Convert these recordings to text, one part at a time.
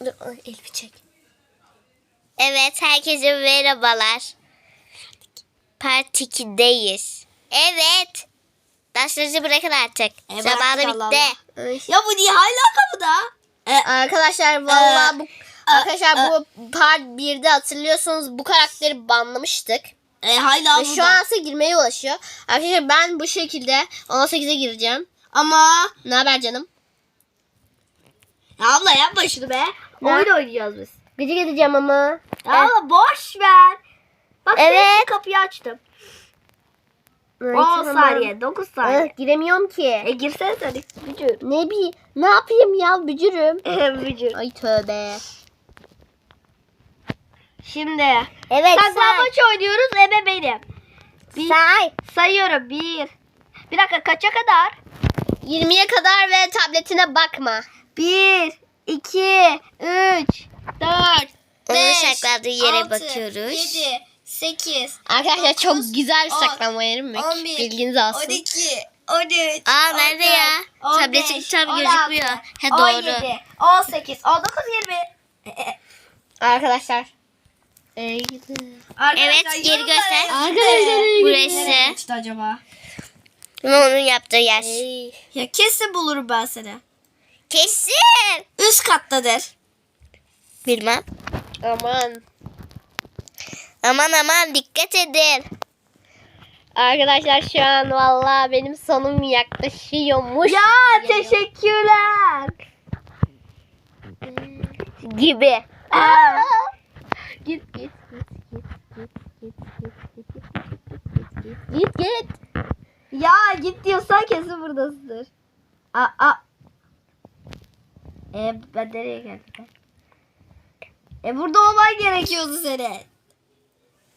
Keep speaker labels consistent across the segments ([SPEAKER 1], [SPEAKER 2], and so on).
[SPEAKER 1] Dur Elif'i çek.
[SPEAKER 2] Evet herkese merhabalar. Part 2'deyiz. Evet. Derslerinizi bırakın artık.
[SPEAKER 1] Evet,
[SPEAKER 2] Zamanı
[SPEAKER 1] Allah
[SPEAKER 2] bitti.
[SPEAKER 1] Ay. Ya bu niye hala kapıda? E,
[SPEAKER 2] Arkadaşlar vallahi bu
[SPEAKER 1] e,
[SPEAKER 2] arkadaşlar
[SPEAKER 1] e.
[SPEAKER 2] bu part 1'de hatırlıyorsunuz bu karakteri banlamıştık.
[SPEAKER 1] e, hala
[SPEAKER 2] Ve
[SPEAKER 1] burada.
[SPEAKER 2] şu an girmeye ulaşıyor. Arkadaşlar ben bu şekilde 18'e gireceğim.
[SPEAKER 1] Ama
[SPEAKER 2] Ne haber canım?
[SPEAKER 1] ya abla yapma şunu be.
[SPEAKER 2] Ne?
[SPEAKER 1] Oyun oynayacağız biz.
[SPEAKER 2] Gıcık edeceğim ama.
[SPEAKER 1] Ya abla boş ver. Bak
[SPEAKER 2] Evet.
[SPEAKER 1] kapıyı açtım.
[SPEAKER 2] Ay,
[SPEAKER 1] 10
[SPEAKER 2] tamam.
[SPEAKER 1] saniye, 9 saniye.
[SPEAKER 2] Ah, giremiyorum ki.
[SPEAKER 1] E girsene sen. Bücür.
[SPEAKER 2] Ne bi ne yapayım ya bücürüm.
[SPEAKER 1] Bücür.
[SPEAKER 2] Ay tövbe.
[SPEAKER 1] Şimdi
[SPEAKER 2] Evet
[SPEAKER 1] saklambaç oynuyoruz ebe benim. Bir,
[SPEAKER 2] say.
[SPEAKER 1] sayıyorum. 1. Bir dakika kaça kadar?
[SPEAKER 2] 20'ye kadar ve tabletine bakma.
[SPEAKER 1] 1, 2, 3, 4,
[SPEAKER 2] Onun
[SPEAKER 1] 5,
[SPEAKER 2] sakladığı yere
[SPEAKER 1] 6,
[SPEAKER 2] bakıyoruz.
[SPEAKER 1] 7, 8,
[SPEAKER 2] Arkadaşlar çok güzel bir
[SPEAKER 1] on,
[SPEAKER 2] saklanma yerim.
[SPEAKER 1] 11,
[SPEAKER 2] Bilginiz olsun.
[SPEAKER 1] 12, 13,
[SPEAKER 2] Aa, nerede ya?
[SPEAKER 1] 14,
[SPEAKER 2] Tabletim
[SPEAKER 1] 15,
[SPEAKER 2] tam
[SPEAKER 1] 16,
[SPEAKER 2] gözükmüyor. Ha, doğru.
[SPEAKER 1] 17, 18, 19, 20. E, e,
[SPEAKER 2] Arkadaşlar.
[SPEAKER 1] Arkadaşlar,
[SPEAKER 2] Evet, geri göster. Arkadaşlar, burası.
[SPEAKER 1] geçti acaba?
[SPEAKER 2] Onun yaptığı yer.
[SPEAKER 1] Ya kesin bulurum ben seni.
[SPEAKER 2] Kesin.
[SPEAKER 1] Üst kattadır.
[SPEAKER 2] Bilmem. Aman. Aman aman dikkat edin. Arkadaşlar şu an vallahi benim sonum yaklaşıyormuş.
[SPEAKER 1] Ya teşekkürler.
[SPEAKER 2] gibi.
[SPEAKER 1] Aa.
[SPEAKER 2] Git git git git git.
[SPEAKER 1] Ya git diyorsan kesin buradasındır. Aa, aa. E ben nereye geldim? E burada olman gerekiyordu senin.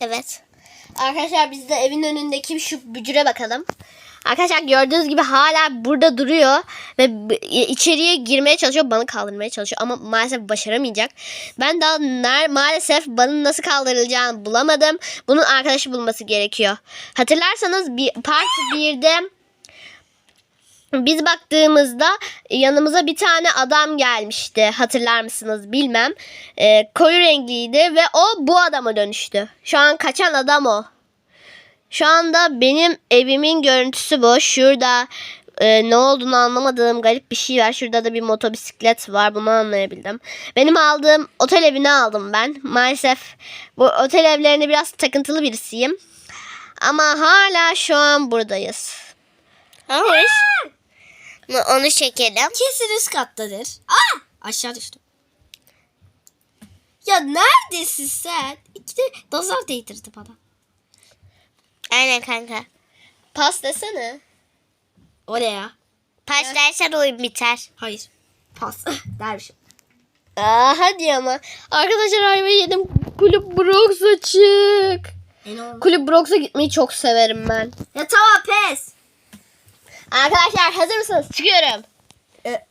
[SPEAKER 2] Evet. Arkadaşlar biz de evin önündeki şu bücüre bakalım. Arkadaşlar gördüğünüz gibi hala burada duruyor ve içeriye girmeye çalışıyor, banı kaldırmaya çalışıyor ama maalesef başaramayacak. Ben daha maalesef banın nasıl kaldırılacağını bulamadım. Bunun arkadaşı bulması gerekiyor. Hatırlarsanız bir part 1'de biz baktığımızda yanımıza bir tane adam gelmişti. Hatırlar mısınız bilmem. Ee, koyu renkliydi ve o bu adama dönüştü. Şu an kaçan adam o. Şu anda benim evimin görüntüsü bu. Şurada e, ne olduğunu anlamadığım garip bir şey var. Şurada da bir motobisiklet var. Bunu anlayabildim. Benim aldığım otel evini aldım ben. Maalesef bu otel evlerine biraz takıntılı birisiyim. Ama hala şu an buradayız. Hoş. Onu çekelim.
[SPEAKER 1] Kesin üst kattadır. Aa! Aşağı düştüm. Ya neredesin sen? İki de nazar değdirdi bana.
[SPEAKER 2] Aynen kanka. Pas desene.
[SPEAKER 1] O ne ya?
[SPEAKER 2] Pas dersen oyun biter.
[SPEAKER 1] Hayır. Pas. Dermişim.
[SPEAKER 2] Aa hadi ama. Arkadaşlar ayva yedim. Kulüp Brox açık.
[SPEAKER 1] E?
[SPEAKER 2] Kulüp Brox'a gitmeyi çok severim ben.
[SPEAKER 1] Ya tamam pes.
[SPEAKER 2] Arkadaşlar hazır mısınız? Çıkıyorum.
[SPEAKER 1] E,
[SPEAKER 2] Ve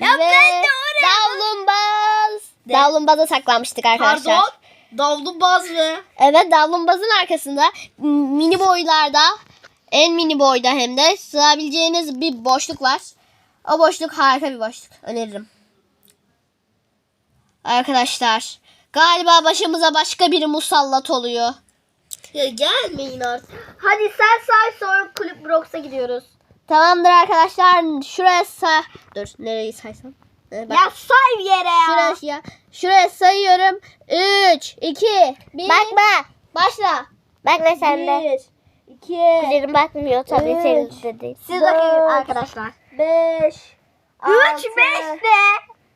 [SPEAKER 1] Ya ben de oraya.
[SPEAKER 2] Davlumbaz. Davlumbaz'a saklanmıştık arkadaşlar.
[SPEAKER 1] Pardon. Davlu bazlı.
[SPEAKER 2] Evet davlumbazın arkasında mini boylarda en mini boyda hem de sığabileceğiniz bir boşluk var. O boşluk harika bir boşluk. Öneririm. Arkadaşlar galiba başımıza başka biri musallat oluyor.
[SPEAKER 1] Ya gelmeyin artık. Hadi sen say sonra kulüp Brox'a gidiyoruz.
[SPEAKER 2] Tamamdır arkadaşlar. Şuraya say... Dur nereyi saysam? Ee, bak.
[SPEAKER 1] Ya say bir yere ya.
[SPEAKER 2] Şuraya, şuraya sayıyorum. 3, 2, 1.
[SPEAKER 3] Bakma.
[SPEAKER 2] Başla.
[SPEAKER 3] Bakma sen de.
[SPEAKER 2] 1, 2,
[SPEAKER 3] Kuzenim bakmıyor tabii
[SPEAKER 2] Evet.
[SPEAKER 3] senin dedi.
[SPEAKER 1] Siz
[SPEAKER 2] Dört.
[SPEAKER 1] bakın arkadaşlar.
[SPEAKER 2] 5,
[SPEAKER 1] 3 5 de.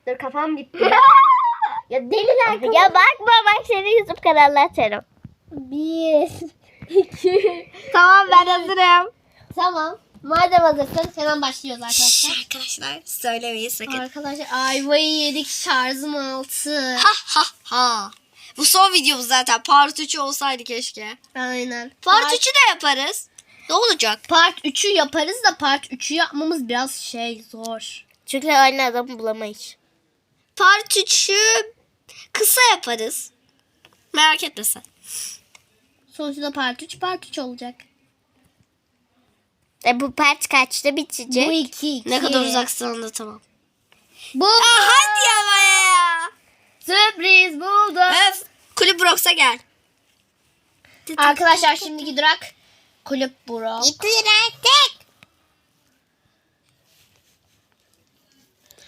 [SPEAKER 2] Dur kafam gitti. ya deliler
[SPEAKER 3] Ya bakma bak seni YouTube kanalına atarım.
[SPEAKER 2] 1, 2,
[SPEAKER 1] Tamam ben hazırım.
[SPEAKER 2] Tamam. Madem hazırsın hemen başlıyoruz arkadaşlar.
[SPEAKER 1] Arkadaşlar söylemeyin sakın.
[SPEAKER 2] Arkadaşlar ayvayı yedik şarjım altı.
[SPEAKER 1] Ha ha ha. Bu son videomuz zaten. Part 3 olsaydı keşke.
[SPEAKER 2] Aynen.
[SPEAKER 1] Part 3'ü de yaparız. Ne olacak?
[SPEAKER 2] Part 3'ü yaparız da part 3'ü yapmamız biraz şey zor.
[SPEAKER 3] Çünkü aynı adamı bulamayız.
[SPEAKER 1] Part 3'ü kısa yaparız. Merak etme sen.
[SPEAKER 2] Sonuçta part 3 part 3 olacak.
[SPEAKER 3] E bu part kaçta bitecek?
[SPEAKER 2] Bu 2 2.
[SPEAKER 1] Ne kadar uzaksan da tamam.
[SPEAKER 2] Bu
[SPEAKER 1] hadi ama ya. Roblox'a gel.
[SPEAKER 2] Arkadaşlar şimdiki durak kulüp Brock.
[SPEAKER 3] Gittir artık.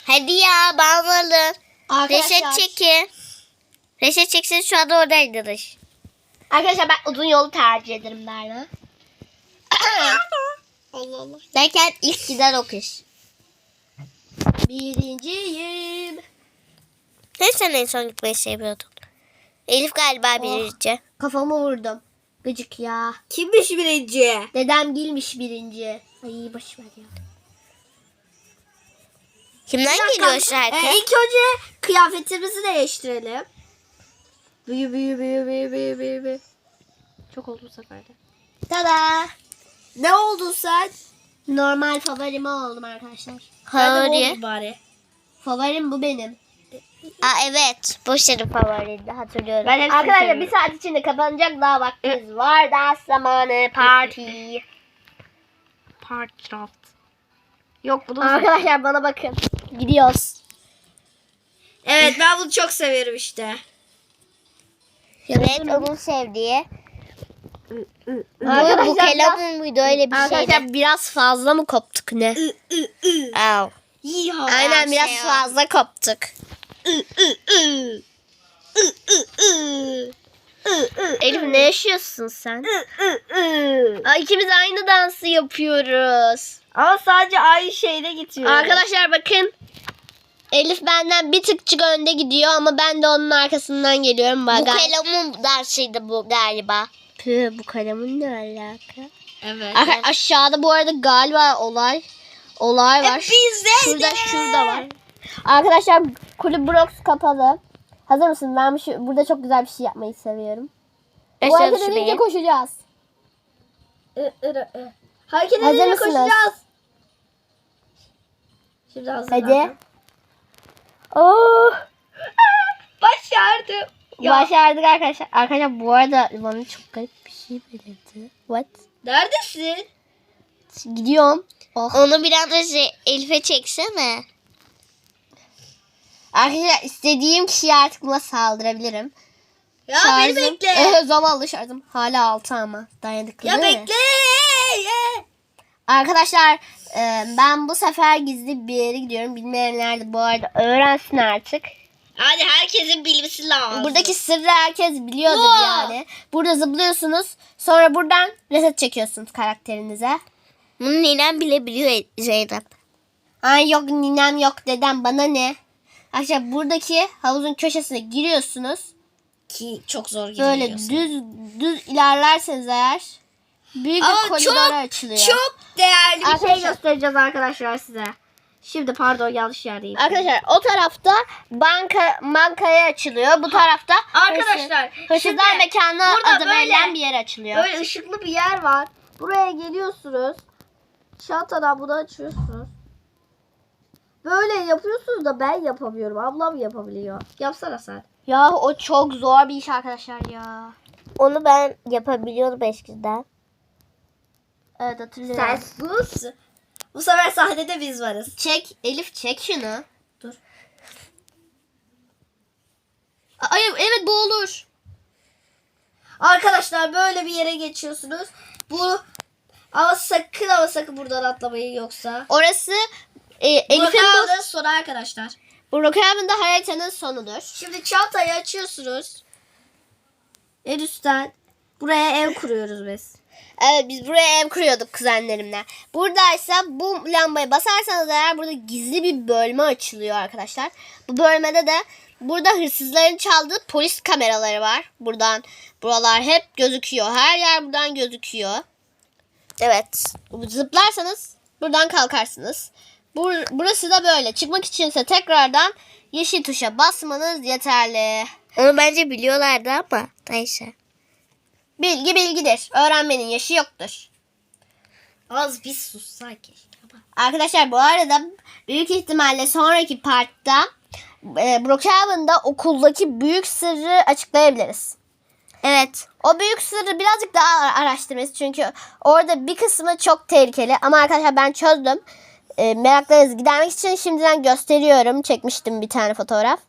[SPEAKER 3] Hadi ya.
[SPEAKER 2] Arkadaşlar,
[SPEAKER 3] Reşet çekin. Reşet çeksin şu anda oradaydınız.
[SPEAKER 2] arkadaşlar ben uzun yolu tercih ederim Berna. Allah Allah.
[SPEAKER 3] Derken ilk giden o kız.
[SPEAKER 2] Birinciyim.
[SPEAKER 3] Ne sen en son gitmeyi seviyordun? Elif galiba birinci.
[SPEAKER 2] Kafamı vurdum. Gıcık ya.
[SPEAKER 1] Kimmiş birinci?
[SPEAKER 2] Dedem gilmiş birinci. Ay boş ver ya.
[SPEAKER 3] Kimden geliyor şarkı?
[SPEAKER 1] Ee, ilk önce kıyafetimizi değiştirelim. Büyü büyü büyü büyü büyü büyü büyü. Çok oldu bu sefer de.
[SPEAKER 2] Tada.
[SPEAKER 1] Ne oldun sen?
[SPEAKER 2] Normal favorimi oldum arkadaşlar.
[SPEAKER 1] Ben de
[SPEAKER 3] Favori.
[SPEAKER 1] oldum bari.
[SPEAKER 2] Favorim bu benim.
[SPEAKER 3] Aa evet. Boşları favoriydi hatırlıyorum.
[SPEAKER 1] Ben hepsini
[SPEAKER 2] Arkadaşlar
[SPEAKER 1] seviyorum.
[SPEAKER 2] bir saat içinde kapanacak daha vaktimiz var. Dans zamanı party.
[SPEAKER 1] Parkraft. Yok bunu
[SPEAKER 2] Arkadaşlar bana bakın. Gidiyoruz.
[SPEAKER 1] Evet ben bunu çok severim işte.
[SPEAKER 3] Evet onun sevdiği. Bu, bu
[SPEAKER 2] Arkadaşlar,
[SPEAKER 3] kelamun muydu öyle bir
[SPEAKER 2] Arkadaşlar
[SPEAKER 3] şeydi.
[SPEAKER 2] biraz fazla mı koptuk ne?
[SPEAKER 3] Au.
[SPEAKER 2] Aynen biraz
[SPEAKER 3] şey
[SPEAKER 2] fazla koptuk. Elif ne yaşıyorsun sen? Aa, ikimiz aynı dansı yapıyoruz.
[SPEAKER 1] Ama sadece aynı şeyde gidiyor.
[SPEAKER 2] Arkadaşlar bakın. Elif benden bir tıkçık önde gidiyor ama ben de onun arkasından geliyorum.
[SPEAKER 3] Bu
[SPEAKER 2] Bagaj.
[SPEAKER 3] kelamun dersiydi bu galiba.
[SPEAKER 2] Püh, bu kalemin ne alaka?
[SPEAKER 1] Evet.
[SPEAKER 2] Arka- aşağıda bu arada galiba olay olay var.
[SPEAKER 1] Bizde
[SPEAKER 2] Şurada şurada var. Arkadaşlar kulüp Brox kapalı. Hazır mısın? Ben şu, burada çok güzel bir şey yapmayı seviyorum. Bu
[SPEAKER 3] Aşağı
[SPEAKER 2] hareket
[SPEAKER 3] düşmeyi.
[SPEAKER 2] edince koşacağız.
[SPEAKER 1] Hareket edince koşacağız. Şimdi hazır.
[SPEAKER 2] Hadi. Oh,
[SPEAKER 1] Başardım. Ya,
[SPEAKER 2] başardık arkadaşlar. Arkadaşlar bu arada bana çok garip bir şey belirtti. What?
[SPEAKER 1] Neredesin?
[SPEAKER 2] Gidiyorum. Oh.
[SPEAKER 3] Onu bir anda şey, Elif'e çeksene.
[SPEAKER 2] Arkadaşlar istediğim kişiye artık buna saldırabilirim.
[SPEAKER 1] Ya beni bekle.
[SPEAKER 2] Eh, zavallı şarjım. Hala altı ama. Dayanıklı
[SPEAKER 1] ya
[SPEAKER 2] değil
[SPEAKER 1] bekle.
[SPEAKER 2] Arkadaşlar e, ben bu sefer gizli bir yere gidiyorum. Bilmeyenler de bu arada öğrensin artık.
[SPEAKER 1] Hadi herkesin bilmesi lazım.
[SPEAKER 2] Buradaki sırrı herkes biliyordur
[SPEAKER 1] Wow.
[SPEAKER 2] yani. Burada zıplıyorsunuz. Sonra buradan reset çekiyorsunuz karakterinize.
[SPEAKER 3] Bunu ninem bile biliyor Zeynep.
[SPEAKER 2] Ay yok ninem yok dedem bana ne. Arkadaşlar buradaki havuzun köşesine giriyorsunuz.
[SPEAKER 1] Ki çok zor gidiyor.
[SPEAKER 2] Böyle düz düz ilerlerseniz eğer büyük bir
[SPEAKER 1] Ama
[SPEAKER 2] koridor
[SPEAKER 1] çok,
[SPEAKER 2] açılıyor.
[SPEAKER 1] Çok değerli bir şey göstereceğiz arkadaşlar size. Şimdi pardon yanlış yerdeyim.
[SPEAKER 2] Arkadaşlar o tarafta banka bankaya açılıyor. Bu tarafta
[SPEAKER 1] Arkadaşlar,
[SPEAKER 2] hırsız- hırsızlar
[SPEAKER 1] şimdi
[SPEAKER 2] mekanı
[SPEAKER 1] burada
[SPEAKER 2] adı
[SPEAKER 1] böyle-
[SPEAKER 2] verilen bir yer açılıyor.
[SPEAKER 1] Böyle ışıklı bir yer var. Buraya geliyorsunuz. Şaltadan bunu açıyorsunuz. Böyle yapıyorsunuz da ben yapamıyorum. Ablam yapabiliyor. Yapsana sen.
[SPEAKER 2] Ya o çok zor bir iş arkadaşlar ya.
[SPEAKER 3] Onu ben yapabiliyorum eskiden.
[SPEAKER 2] Evet hatırlıyorum.
[SPEAKER 1] Sen sus. Bu sefer sahnede biz varız.
[SPEAKER 2] Çek Elif çek şunu.
[SPEAKER 1] Dur.
[SPEAKER 2] Ay evet bu olur.
[SPEAKER 1] Arkadaşlar böyle bir yere geçiyorsunuz. Bu ama sakın ama sakın buradan atlamayın yoksa.
[SPEAKER 2] Orası e, Elif'in bu,
[SPEAKER 1] sonu arkadaşlar.
[SPEAKER 2] bu Brookhaven'da haritanın sonudur.
[SPEAKER 1] Şimdi çantayı açıyorsunuz. En üstten buraya ev kuruyoruz biz.
[SPEAKER 2] Evet biz buraya ev kuruyorduk kuzenlerimle. Buradaysa bu lambayı basarsanız eğer burada gizli bir bölme açılıyor arkadaşlar. Bu bölmede de burada hırsızların çaldığı polis kameraları var. Buradan buralar hep gözüküyor. Her yer buradan gözüküyor.
[SPEAKER 3] Evet.
[SPEAKER 2] Zıplarsanız buradan kalkarsınız. Bur- burası da böyle. Çıkmak içinse tekrardan yeşil tuşa basmanız yeterli.
[SPEAKER 3] Onu bence biliyorlardı ama neyse.
[SPEAKER 2] Bilgi bilgidir. Öğrenmenin yaşı yoktur.
[SPEAKER 1] Az bir sus sanki.
[SPEAKER 2] Arkadaşlar bu arada büyük ihtimalle sonraki partta e, Brookhaven'da okuldaki büyük sırrı açıklayabiliriz.
[SPEAKER 3] Evet.
[SPEAKER 2] O büyük sırrı birazcık daha ara- araştırmayız. Çünkü orada bir kısmı çok tehlikeli. Ama arkadaşlar ben çözdüm. E, meraklarınızı gidermek için şimdiden gösteriyorum. Çekmiştim bir tane fotoğraf.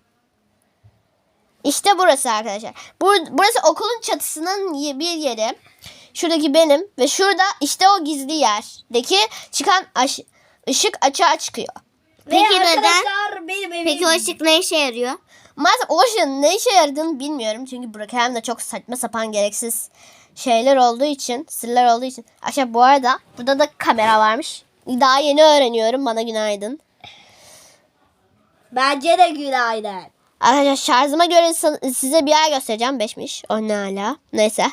[SPEAKER 2] İşte burası arkadaşlar. Bur- burası okulun çatısının bir yeri. Şuradaki benim ve şurada işte o gizli yerdeki çıkan ışık açığa çıkıyor.
[SPEAKER 3] Peki
[SPEAKER 1] Ve
[SPEAKER 3] neden?
[SPEAKER 1] benim evim.
[SPEAKER 3] Peki o ışık ne işe yarıyor?
[SPEAKER 2] Maalesef o ışığın ne işe yaradığını bilmiyorum. Çünkü Brookhaven de çok saçma sapan gereksiz şeyler olduğu için, sırlar olduğu için. Aşağı bu arada burada da kamera varmış. Daha yeni öğreniyorum. Bana günaydın.
[SPEAKER 1] Bence de günaydın.
[SPEAKER 2] Arkadaşlar şarjıma göre size bir yer göstereceğim. Beşmiş. O ne hala. Neyse.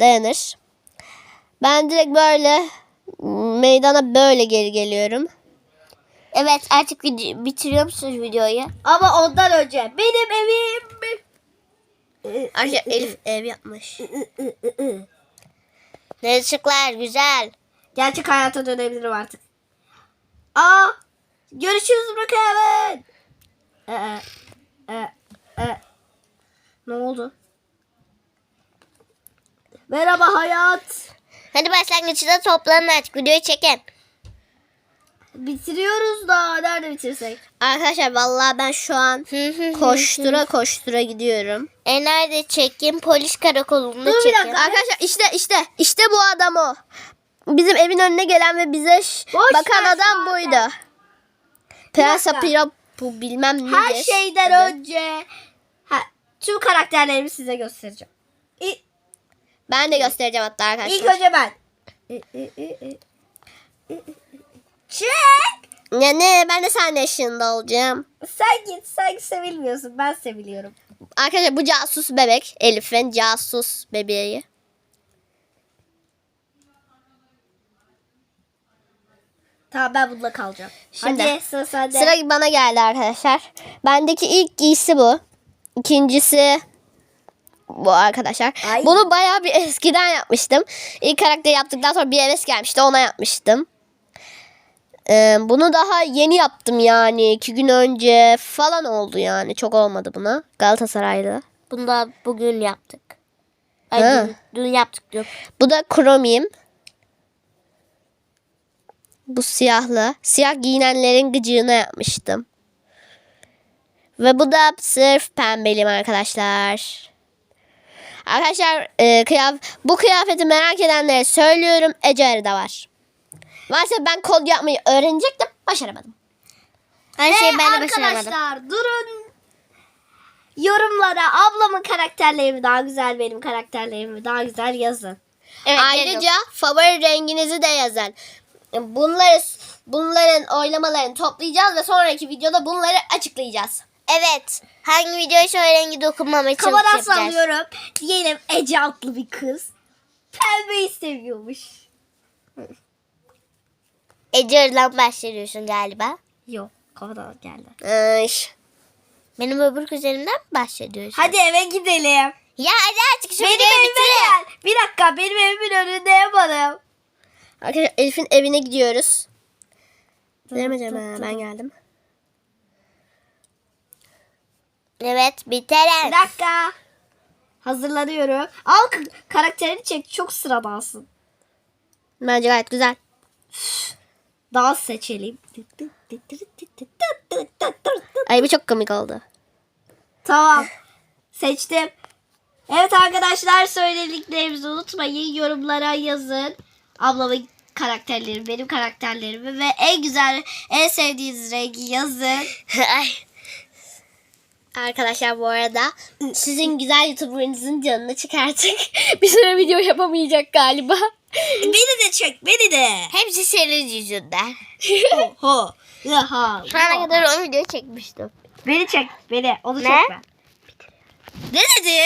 [SPEAKER 2] Dayanır. Ben direkt böyle meydana böyle geri geliyorum.
[SPEAKER 3] Evet artık video, bitiriyor musunuz videoyu?
[SPEAKER 1] Ama ondan önce benim evim.
[SPEAKER 2] Arkadaşlar Elif ev yapmış.
[SPEAKER 3] Ne ışıklar güzel.
[SPEAKER 1] Gerçek hayata dönebilirim artık. Aa, görüşürüz Brookhaven. Ee, e, e. Ne oldu? Merhaba hayat.
[SPEAKER 3] Hadi başlangıçta toplanın artık videoyu çekin.
[SPEAKER 1] Bitiriyoruz da nerede bitirsek?
[SPEAKER 2] Arkadaşlar vallahi ben şu an koştura koştura gidiyorum.
[SPEAKER 3] E nerede çekin? Polis karakolunda
[SPEAKER 1] Dur bir dakika.
[SPEAKER 2] Arkadaşlar işte işte işte bu adam o. Bizim evin önüne gelen ve bize ş-
[SPEAKER 1] Boş
[SPEAKER 2] bakan adam buydu. Prens
[SPEAKER 1] dakika.
[SPEAKER 2] Bu bilmem nedir.
[SPEAKER 1] Her şeyden
[SPEAKER 2] adı.
[SPEAKER 1] önce ha, tüm karakterlerimi size göstereceğim. İ-
[SPEAKER 2] Ben de göstereceğim hatta arkadaşlar.
[SPEAKER 1] İlk önce ben. Çek.
[SPEAKER 2] Ne ne ben de senin eşliğinde olacağım.
[SPEAKER 1] Sen git. Sen sevilmiyorsun. Ben seviliyorum.
[SPEAKER 2] Arkadaşlar bu casus bebek. Elif'in casus bebeği.
[SPEAKER 1] Tamam ben bununla kalacağım.
[SPEAKER 2] Şimdi,
[SPEAKER 1] Hadi sıra sende.
[SPEAKER 2] Sıra bana geldi arkadaşlar. Bendeki ilk giysi bu. İkincisi bu arkadaşlar.
[SPEAKER 1] Ay.
[SPEAKER 2] Bunu bayağı bir eskiden yapmıştım. İlk karakteri yaptıktan sonra bir heves gelmişti. Ona yapmıştım. Ee, bunu daha yeni yaptım yani. iki gün önce falan oldu yani. Çok olmadı buna. Galatasaray'da.
[SPEAKER 3] Bunu da bugün yaptık. Ay
[SPEAKER 2] Ha.
[SPEAKER 3] dün, dün yaptık diyorum.
[SPEAKER 2] Bu da Chromium. Bu siyahlı. Siyah giyinenlerin gıcığına yapmıştım. Ve bu da sırf pembeliyim arkadaşlar. Arkadaşlar e, kıyaf bu kıyafeti merak edenlere söylüyorum. Ece de var. Maalesef ben kod yapmayı öğrenecektim. Başaramadım.
[SPEAKER 3] Her şeyi ben de başaramadım.
[SPEAKER 1] arkadaşlar durun. Yorumlara ablamın karakterleri daha güzel benim karakterlerimi daha güzel yazın.
[SPEAKER 3] Evet,
[SPEAKER 2] Ayrıca favori renginizi de yazın. Bunları bunların oylamalarını toplayacağız ve sonraki videoda bunları açıklayacağız.
[SPEAKER 3] Evet. Hangi videoyu şöyle rengi dokunmamaya
[SPEAKER 1] Kafadan
[SPEAKER 3] çalışacağız.
[SPEAKER 1] sallıyorum. Diyelim Ece adlı bir kız. Pembeyi seviyormuş.
[SPEAKER 3] Ece'den başlıyorsun galiba.
[SPEAKER 1] Yok kafadan geldi.
[SPEAKER 2] Ay.
[SPEAKER 3] Benim öbür kuzenimden mi bahsediyorsun?
[SPEAKER 1] Hadi eve gidelim.
[SPEAKER 3] Ya hadi artık şu
[SPEAKER 1] benim
[SPEAKER 3] videoyu
[SPEAKER 1] evime
[SPEAKER 3] bitirelim.
[SPEAKER 1] gel. Bir dakika benim evimin önünde yapalım.
[SPEAKER 2] Arkadaşlar Elif'in evine gidiyoruz. Veremeyeceğim ha, ben geldim.
[SPEAKER 3] Evet
[SPEAKER 1] Bir
[SPEAKER 3] bitirelim.
[SPEAKER 1] dakika. Hazırlanıyorum. Al karakterini çek. Çok sıradansın.
[SPEAKER 2] Bence gayet güzel.
[SPEAKER 1] Dans seçelim.
[SPEAKER 2] Ay bu çok komik oldu.
[SPEAKER 1] Tamam. Seçtim. Evet arkadaşlar söylediklerimizi unutmayın. Yorumlara yazın. Ablamın karakterleri, benim karakterlerimi ve en güzel, en sevdiğiniz rengi yazın.
[SPEAKER 3] Ay.
[SPEAKER 2] Arkadaşlar bu arada sizin güzel YouTuber'ınızın canını çıkarttık. bir süre video yapamayacak galiba.
[SPEAKER 1] beni de çek, beni de.
[SPEAKER 3] Hepsi senin yüzünden.
[SPEAKER 1] Ho. Ha.
[SPEAKER 3] Şu ana kadar o videoyu çekmiştim.
[SPEAKER 1] Beni çek, beni. Onu
[SPEAKER 3] Ne?
[SPEAKER 1] çekme. Ne dedi?